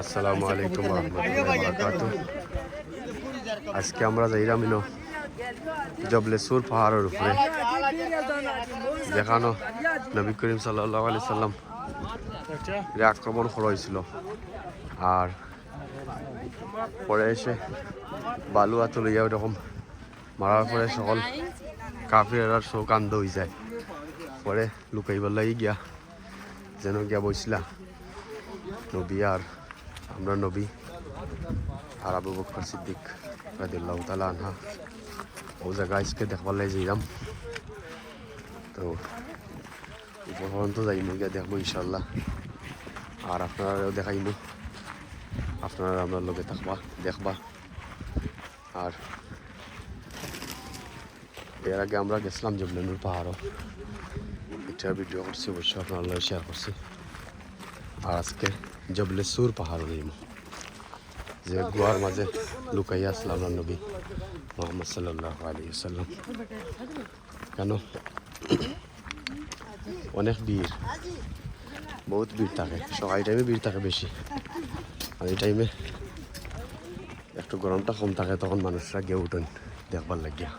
আসসালামু আলাইকুম আজকে আমরা যাইলাম ইনো জবলেসুর পাহাড়ের উপরে। দেখানো নবী করিম সাল্লাহ আলি সাল্লাম আক্রমণ করা হয়েছিল। আর পরে এসে বালু আতো লইয়া ওরকম মারার পরে সকল কাফির আর চোখ আন্ধ হয়ে যায়। পরে লুকাইবার লাগি গিয়া যেন গিয়া বইছিলা নবী আর আমরা নবী আর আবু বকর সিদ্দিক রাদিল্লাহ তালা আনহা। ও জায়গা আজকে দেখবার লাগে যাইলাম তো উপর পর্যন্ত যাইমু, গিয়া দেখব ইনশাল্লাহ আর আপনারাও দেখাইমু। আপনারা আমার লগে থাকবা, দেখবা। আর এর আগে আমরা গেছিলাম জবলেনুর পাহাড়ও। এটার ভিডিও করছি, অবশ্যই আপনার শেয়ার করছি। আর আজকে জবলে সুর পাহাড় যাইম যে গুয়ার মাঝে লুকাইয়া আসলাম নবী মোহাম্মদ সাল্লাহ আলী সাল্লাম কেন? অনেক ভিড়। বহুত ভিড় থাকে। সকাল টাইমে ভিড় থাকে বেশি। আর এই টাইমে একটু গরমটা কম থাকে, তখন মানুষরা গিয়ে উঠেন দেখবার লাগিয়া।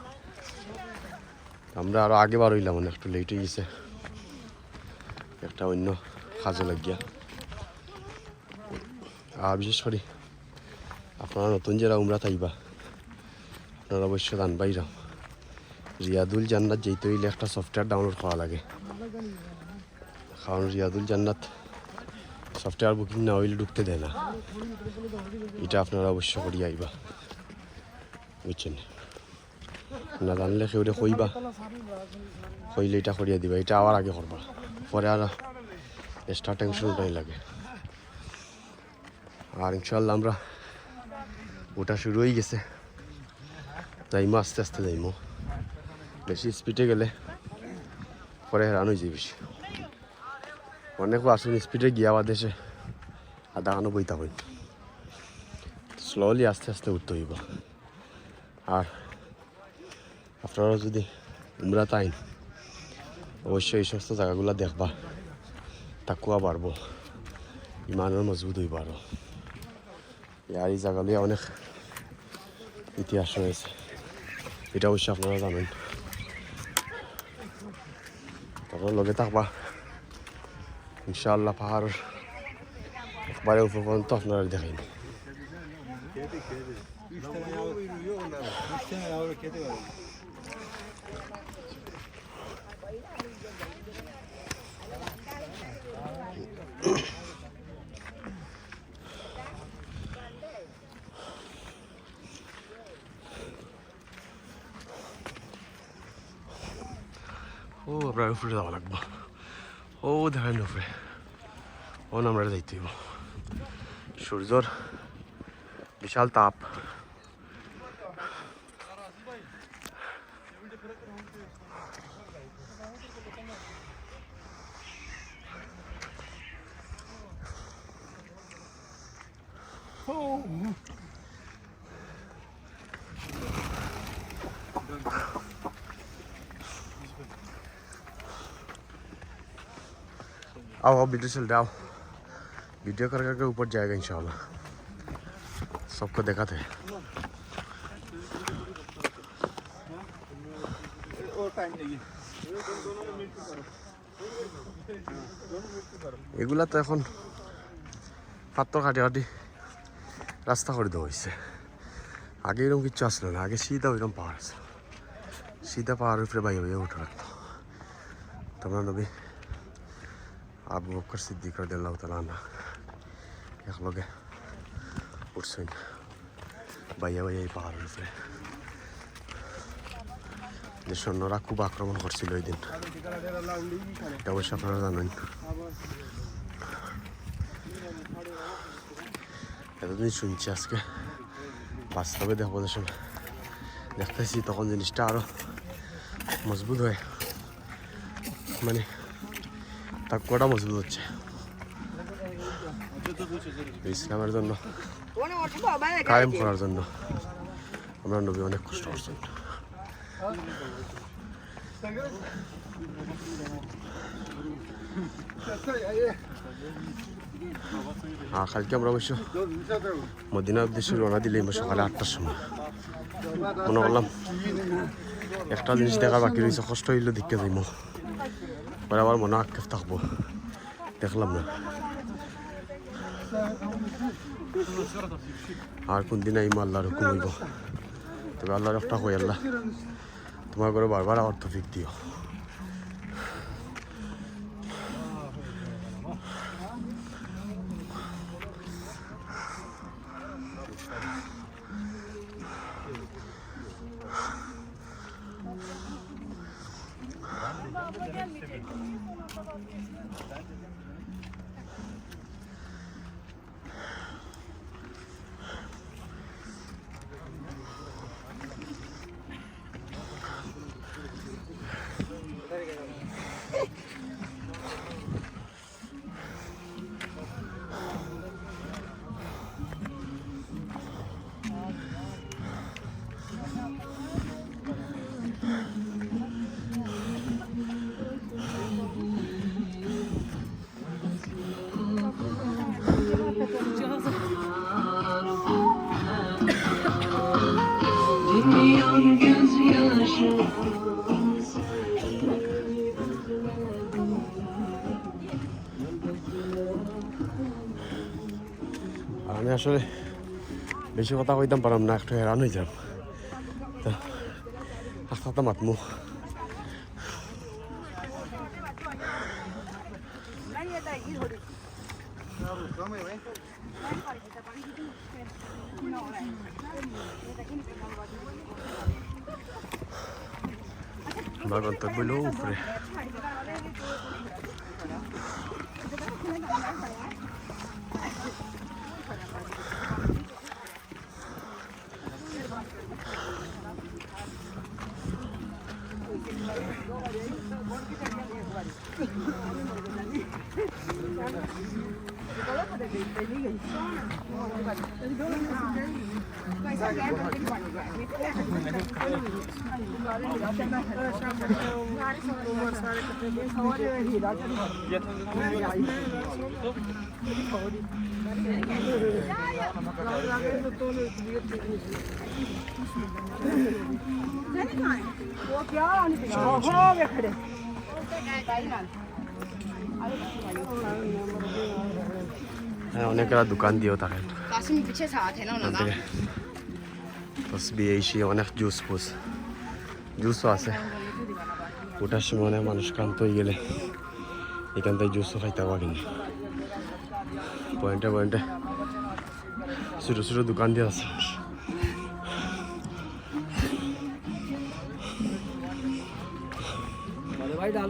আমরা আরও আগে বার হইলাম একটু লেট হয়ে গেছে। একটা অন্য কাজে লাগিয়া। বিশেষ করে আপনারা নতুন যারা উমরা থাইবা, আপনারা অবশ্যই জানবাইরা রিয়াদুল জান্নাত যেতে হইলে একটা সফটওয়্যার ডাউনলোড করা লাগে। কারণ রিয়াদুল জান্নাত সফটওয়্যার বুকিং না হইলে ঢুকতে দেয় না। এটা আপনারা অবশ্য করিয়া আইবা। বুঝছেন? না জানলে কেউ কইবা, কইলে এটা করিয়া দিবা। এটা আবার আগে করবা। পরে আর এক্সট্রা টেনশন লাগে। আর ইনশাল্লাহ আমরা ওটা শুরু হয়ে গেছে। যাইমো, আস্তে আস্তে যাইমো। বেশি স্পিডে গেলে পরে হেরান হয়ে যায় বেশি অনেকও আসুন স্পিডে গিয়া বা দেশে আধা খানো বইতা হইন। স্লোলি আস্তে আস্তে উঠতে হইব। আর আপনারা যদি উমরা তাইন অবশ্যই এই সমস্ত জায়গাগুলো দেখবা। তাকুয়া বাড়বো। ইমানের মজবুত হইব আরও। আর এই জায়গাগুলি অনেক ইতিহাস রয়েছে এটা অবশ্যই আপনারা জানেন তারপর লগে থাকবা ইনশাআল্লাহ পাহাড় একবারে উপর পর্যন্ত আপনারা দেখাইন ও আপনার উপরে যাওয়া লাগবো। ও দেখেন উপরে ও আমরা যাইতে হইব সূর্যর বিশাল তাপ। आओ आओ वीडियो चल रहा आओ वीडियो कर करके ऊपर जाएगा इंशाल्लाह सबको दिखाते हैं এগুলা তো এখন পাত্র কাটি কাটি রাস্তা করে দেওয়া হয়েছে আগে এরকম কিচ্ছু আসলো না আগে সিধা ওইরকম পাহাড় আছে সিধা পাহাড়ের উপরে বাইরে বাইরে উঠে রাখতো তোমরা নবী আবু বকর সিদ্দিক রাদিয়াল্লাহু তাআলা আনহা। একলগে উঠছেন। বাইয়া বাইয়া এই পাহাড়ের উপরে। যে সৈন্যরা খুব আক্রমণ করছিল ওই দিন। এটা অবশ্য আপনারা জানেন। এতদিন শুনছি আজকে বাস্তবে দেখব যখন দেখতেছি তখন জিনিসটা আরও মজবুত হয়। মানে তাকুয়াটা মজবুত হচ্ছে? ইসলামের জন্য। কায়েম করার জন্য। আমরা নবী অনেক কষ্ট করছেন আর কালকে আমরা অবশ্য মদিনার উদ্দেশ্যে রওনা দিলাম সকালে আটটার সময়। মনে করলাম, একটা জিনিস দেখার বাকি রয়েছে, কষ্ট হইলে দেখতে যাইম। মনে আক্ষেপ থাকব দেখলাম না আর কোন দিন আইমা আল্লাহর হুকুম হইব তবে আল্লাহর একটা হই আল্লাহ তোমার করে বারবার আমার তফিক দিও আসলে বেশি কথা কইতাম পারাম না, একটু হেরান যাম তো হাসপাতাল মাতমু। আমার গন্তব্য হইল উপরে। হ্যাঁ অনেকেরা দোকান দিয়েও থাকে কাশ্মীর পিছিয়ে সাথে না ওখান থেকে তসবি এইসি অনেক জুস ফুস জুসও আছে। ওটার সময় অনেক মানুষ ক্লান্ত হয়ে গেলে এখান থেকে জুসও খাইতে পারি না। পয়েন্টে পয়েন্টে। ছোটো ছোটো দোকান দিয়ে আছে।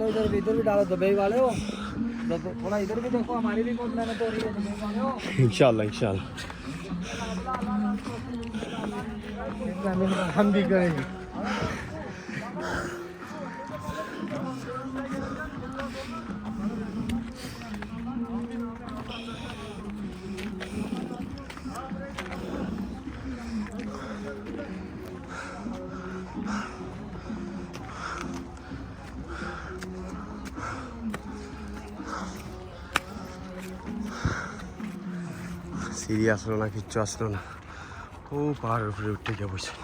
डालो इधर इधर भी डालो दुबई वाले हो थोड़ा इधर भी देखो हमारी भी बहुत मेहनत हो रही है दुबई वाले हो इंशाल्लाह इंशाल्लाह हम भी करेंगे সিঁড়ি আসলো না, কিচ্ছু আসলো না। ও পাহাড়ের উপরে উঠে গিয়ে বসেন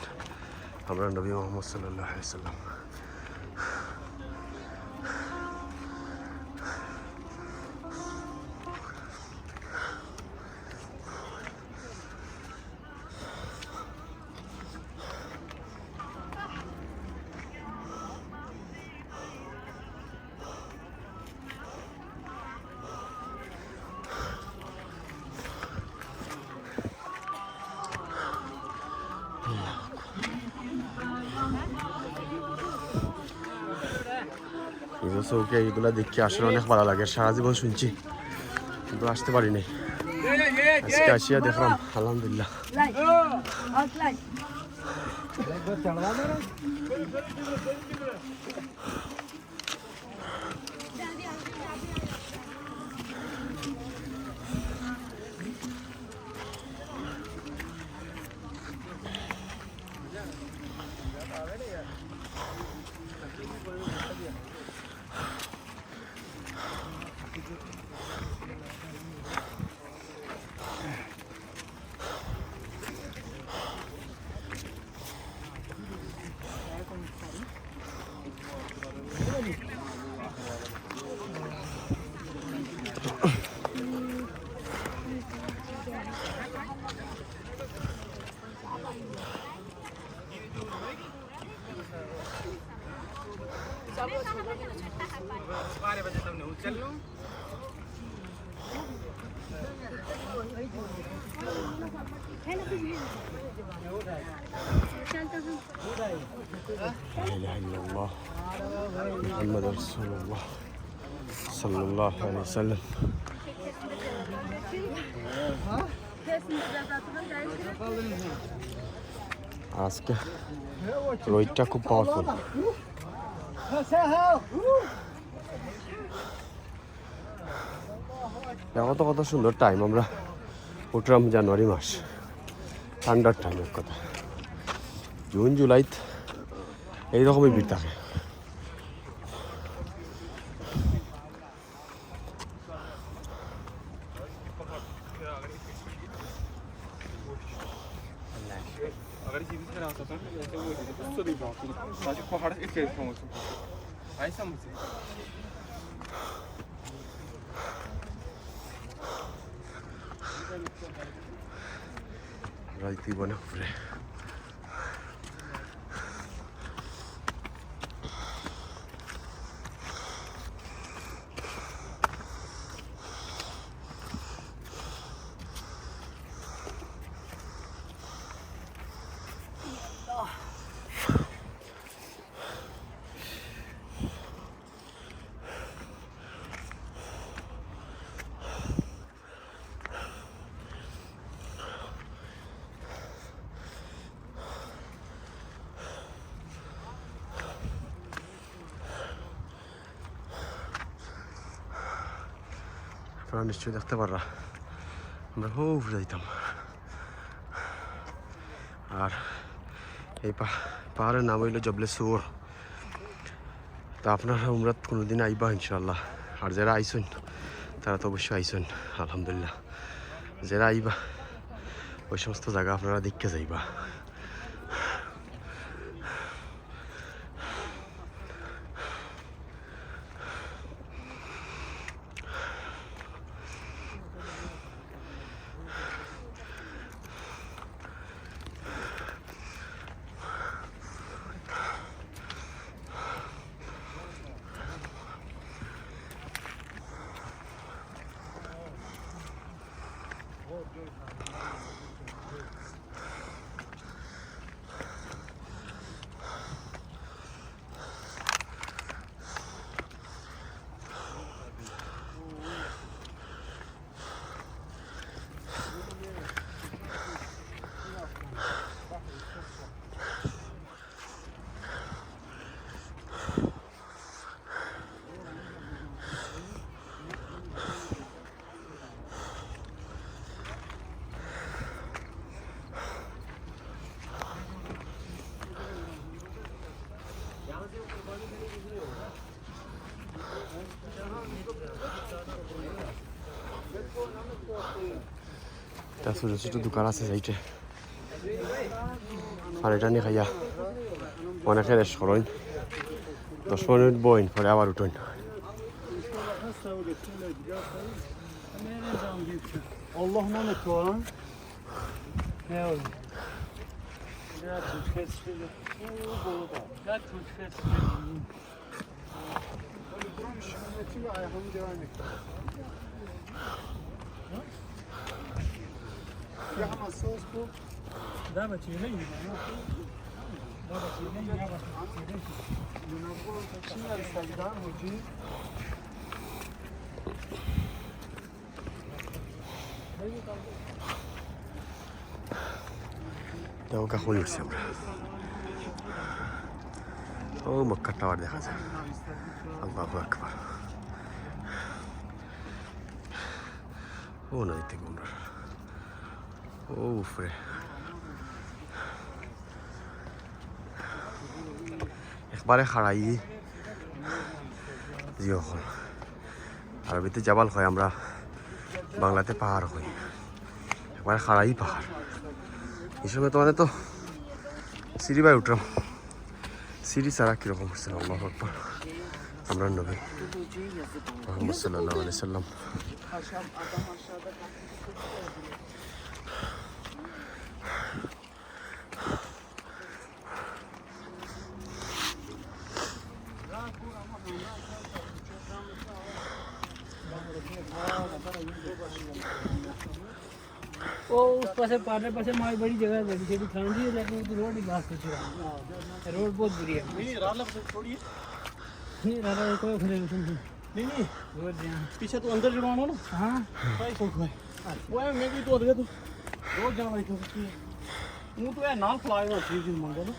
আমরা নবী মোহাম্মদ সাল্লাহ সাল্লাম চৌকে এগুলো দেখি আসলে অনেক ভালো লাগে। সারা জীবন শুনছি, কিন্তু আসতে পারিনি। আজকে আসিয়া দেখলাম, আলহামদুলিল্লাহ। لا إله إلا الله. محمد رسول الله. صلى الله عليه وسلم. আজকে রোহিতটা খুব পাওয়ারফুল দেখো তো কত সুন্দর টাইম আমরা উঠলাম জানুয়ারি মাস। ঠান্ডার টাইম এক কথা। জুন জুলাই এইরকমই ভিড় থাকে। আপনারা নিশ্চয়ই দেখতে পাররা। আমরা হো যাইতাম। আর এই পাহাড়ের নাম হইল জবলে সুর তা আপনারা উমরাত কোনোদিন আইবা ইনশাল্লাহ আর যারা আইসুন তারা তো অবশ্যই আইসুন আলহামদুলিল্লাহ। যারা আইবা, ওই সমস্ত জায়গা আপনারা দেখতে যাইবা। তা ছোটো ছোটো দোকান আছে সাইটে আর এটা নিয়ে খাইয়া অনেকে রেস্ট করেন দশ মিনিট বইন পরে আবার উঠেন Allah'ım emanet ol lan. Ne oldu? Ya tut kes Ya tut kes Да, бачи, не yi. Da bачи, ne ya bачи. দেখো কখন উঠছি আমরা ও মক্কার টাওয়ার দেখা যায় আল্লাহ আকবার ও নদী থেকে আমরা ও উপরে একবারে খাড়াই জিও আরবিতে জাবাল হয় আমরা বাংলাতে পাহাড় হই একবারে খাড়াই পাহাড় এই সময় তো মানে তো সিঁড়ি বাই উঠলাম সিঁড়ি ছাড়া কীরকম হচ্ছে আল্লাহ আমরা নবী মোহাম্মদ সাল্লাহ আলি সাল্লাম Paşam adam aşağıda उस पासे पासे बड़ी जगह बड़ी थी तो ठंडी है लेकिन उधर रोड ही रोड बहुत बुरी है। नहीं राला थोड़ी नहीं राला कोई नहीं नहीं नहीं रोड यहाँ पीछे तो अंदर जुड़वाना ना हाँ भाई सोच भाई वो है मैं भी तो अधे तो रोज जाना भाई क्यों हूँ तो है नाल खलाए हुआ चीज मंगो ना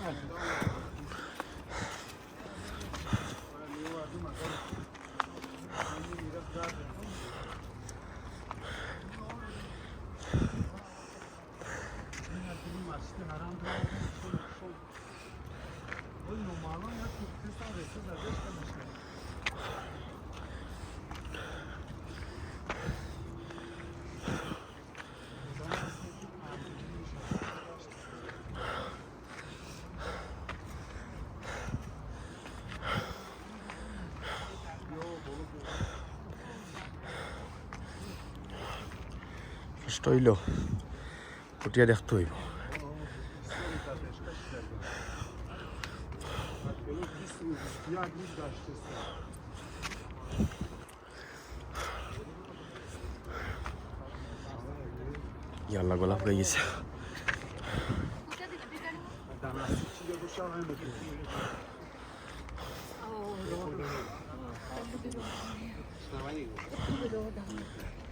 কষ্ট হইল উঠিয়া দেখতে হইব। ইয়াল্লা গোলাপ হয়ে গেছে।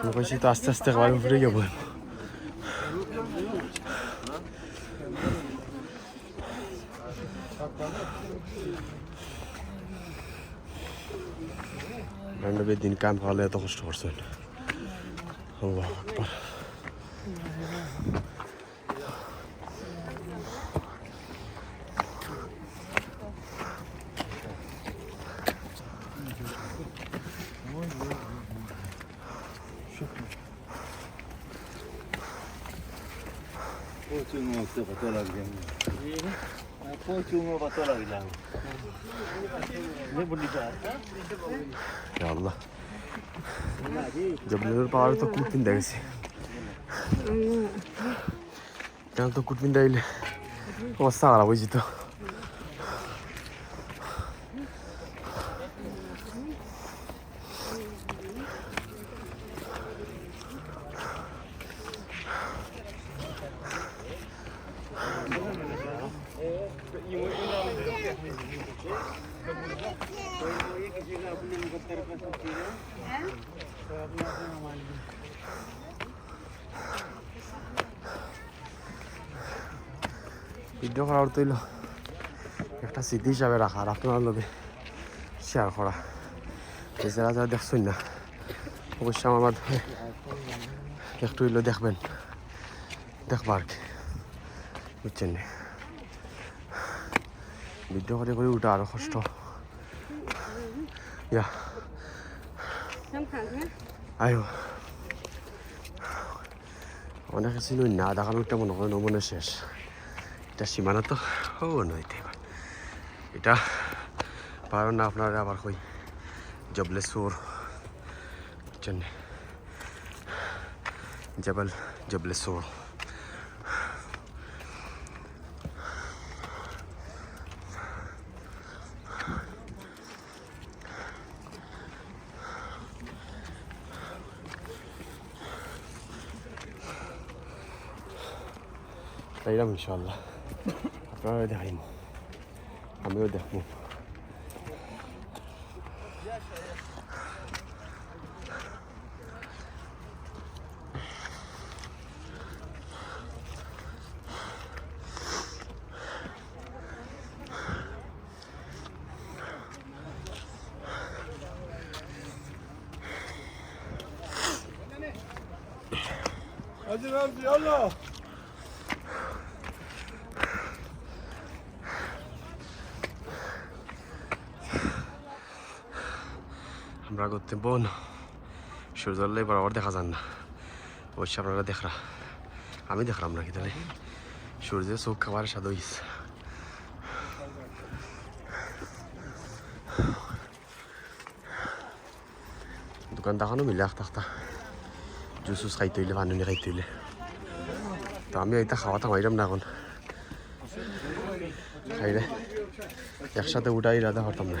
আমি কইছি তো আস্তে আস্তে খাবার উপরে গিয়ে বই রান্নবের দিন কাম খাওয়ালে এত কষ্ট করছেন আল্লাহ আকবার questo fatto la vediamo. Ma poi c'è uno fatto la Ya Allah. Jabalpur पहाड़ तो कुछ दिन देखे यहाँ तो कुछ दिन डाइले अवस्था खराब हो ভিডিও করার তো হইল, একটা স্মৃতি হিসাবে রাখার আপনার লোকে শেয়ার করা। এছাড়া যারা দেখছেন না, অবশ্যই আমার মাধ্যমে একটু হইল দেখবেন দেখবার আর কি। বুঝছেন না? ভিডিও করে করে উঠা আরও কষ্ট। ইয়া। আয়ো অনেক ছিল না দেখানোটা মনে হয় নমনে শেষ। এটা সীমানা তো ও এবার এটা পারো না আপনারা আবার কই জবলেশ্বর বুঝছেন জবল জবলেশ্বর তাইলাম ইনশাল্লাহ আপনারা দেখাইন আমিও দেখব Hadi আমরা করতে বোন। সূর্য এবার আবার দেখা যান না। অবশ্যই আপনারা দেখরা। আমি দেখলাম না কি তাহলে? সূর্যের চোখ খাবার স্বাদ দোকান দেখানো মিলে আখতা আখতা। জুস উস খাইতে হইলে পানি খাইতে হইলে। তো আমি এটা খাওয়া থামাইলাম না এখন। খাইলে। একসাথে উঠাই রাধা পারতাম না।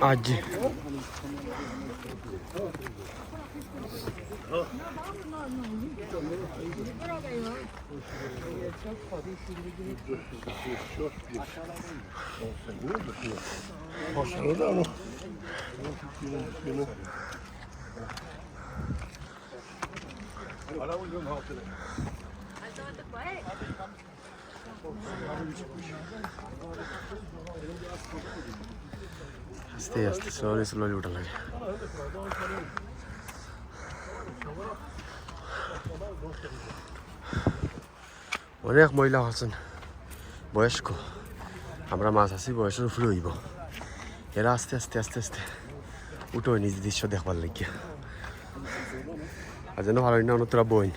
Acı. Başarı da ama. Alamıyorum hatırı. Hadi artık bay. আস্তে আস্তে স্লোলি স্লোলি উঠা লাগে অনেক মহিলা আছেন বয়স্ক আমরা মাছ আছি বয়সের উপরে হইব এরা আস্তে আস্তে আস্তে আস্তে উঠো নিজ দৃশ্য দেখবার লাগিয়া আর যেন ভালো না অন্যতরা বইন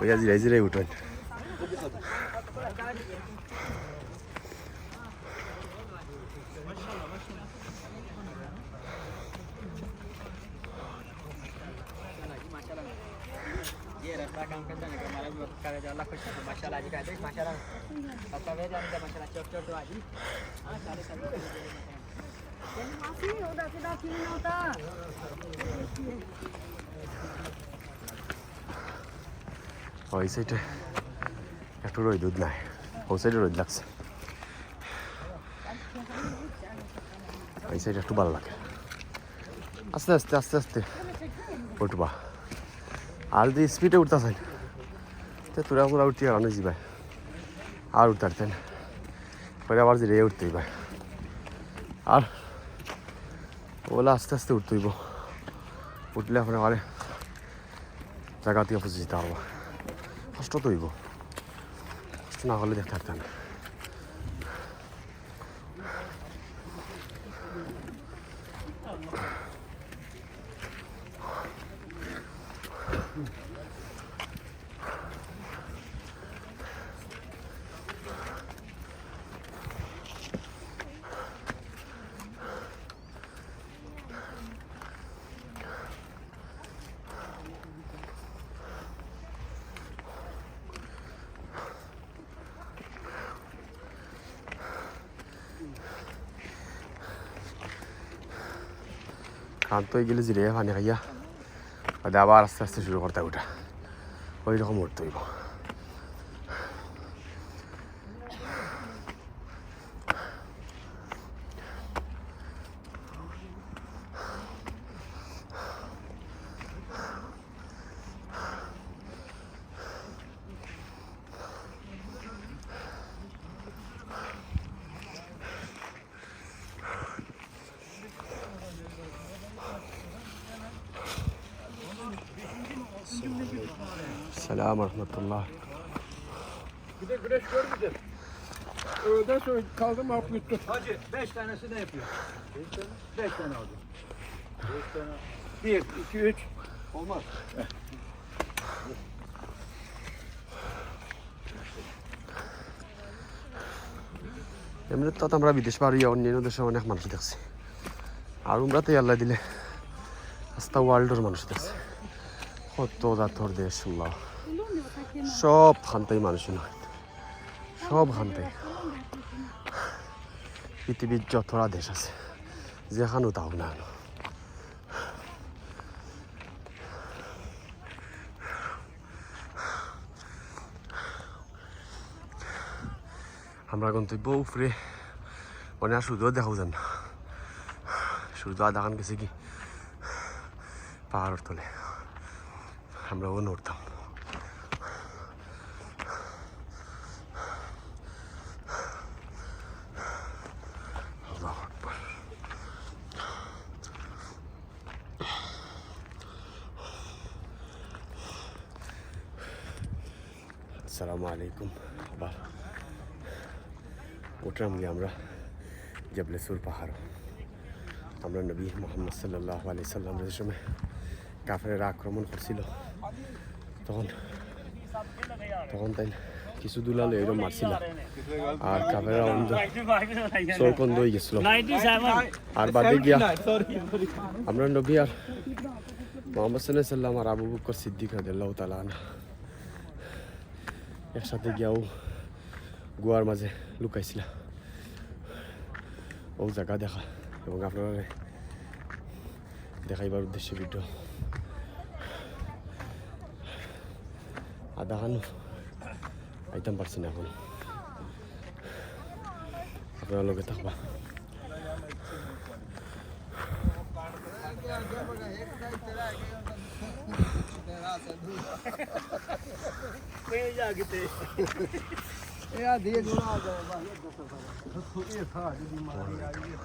ওইয়া জিরাই জিরাই উঠেন ये रास्ता काम करता है हमारा भी वक्त करे अल्लाह खुश करे माशाल्लाह जी कहते हैं माशाल्लाह पता है जान माशाल्लाह चोट चोट आजी हां सारे सारे ওই সাইডে একটু রোদ নাই। ওই সাইডে রোদ লাগছে। ওই সাইডে একটু ভালো লাগে। আস্তে আস্তে আস্তে আস্তে। উঠবা। আর যদি স্পিডে উঠতেছেন তো তোরা পুরা উঠিয়ে আনো যাবে আর উঠতে পরে আবার জিরে উঠতে হইবে আর ওগুলো আস্তে আস্তে উঠতে হইব। উঠলে আপনার আরে জায়গা থেকে বুঝে যেতে পারব। কষ্ট তো হইব। কষ্ট না হলে দেখতে ক্লান্ত গেলে জিরে পানি খাইয়া আবার আস্তে আস্তে শুরু করতে ওটা। ওই রকম উঠতে হইব। ve rahmetullah. Bir de güneş görmedim. Öğleden sonra kaldım hap yuttum. Hacı beş tanesi ne yapıyor? Beş tane? Beş tane aldım. Beş tane. Bir, iki, üç. Olmaz. የምንጣ ተምራ ቢደሽ ባሪያ ወኔ ነው ደሽ ወኔ ማንሽ ደክስ አሩምራ ተያላ ዲለ አስተዋል ዶር ማንሽ ደክስ ሆቶ ዳ ቶር ደሽ الله সব খানতাই মানুষ নয় সব খানতাই পৃথিবীর যতটা দেশ আছে যেখানেও তাও না আমরা গন্তব্য উপরে মানে আর সূর্য দেখাও যান না। সূর্য আর দেখান গেছে কি? পাহাড়ের তলে। আমরা ও নড়তাম। আসসালামু আলাইকুম। আবার উঠলাম গিয়ে আমরা জবলেসুর পাহাড়। আমরা নবী মোহাম্মদ সাল্লাহ আলি সাল্লামের সময় কাফেরা আক্রমণ করছিল, তখন তখন তাই কিছু দুলালো এরকম মারছিল। আর কাফেরা অন্ধ হয়ে গেছিল। আর বাদে গিয়া আমরা নবী আর মোহাম্মদ সাল্লাহ সাল্লাম আর আবু বকর সিদ্দিক রাদিয়াল্লাহু তালা একসাথে গিয়াও গোয়ার মাঝে লুকাইছিল। ও জায়গা দেখা এবং আপনারা দেখাইবার উদ্দেশ্যে ভিডিও আধা খান আইতাম পারছি না এখন। আপনারা লগে থাকবা। ਕੋਈ ਜਾ ਕਿਤੇ ਇਹ ਆ ਦੇ ਗੁਣਾ ਆ ਜਾ ਬਾਈ ਦੱਸੋ ਸਾਰਾ ਦੱਸੋ ਇਹ ਸਾਡੀ ਮਾਰੀ ਆਈ ਹੈ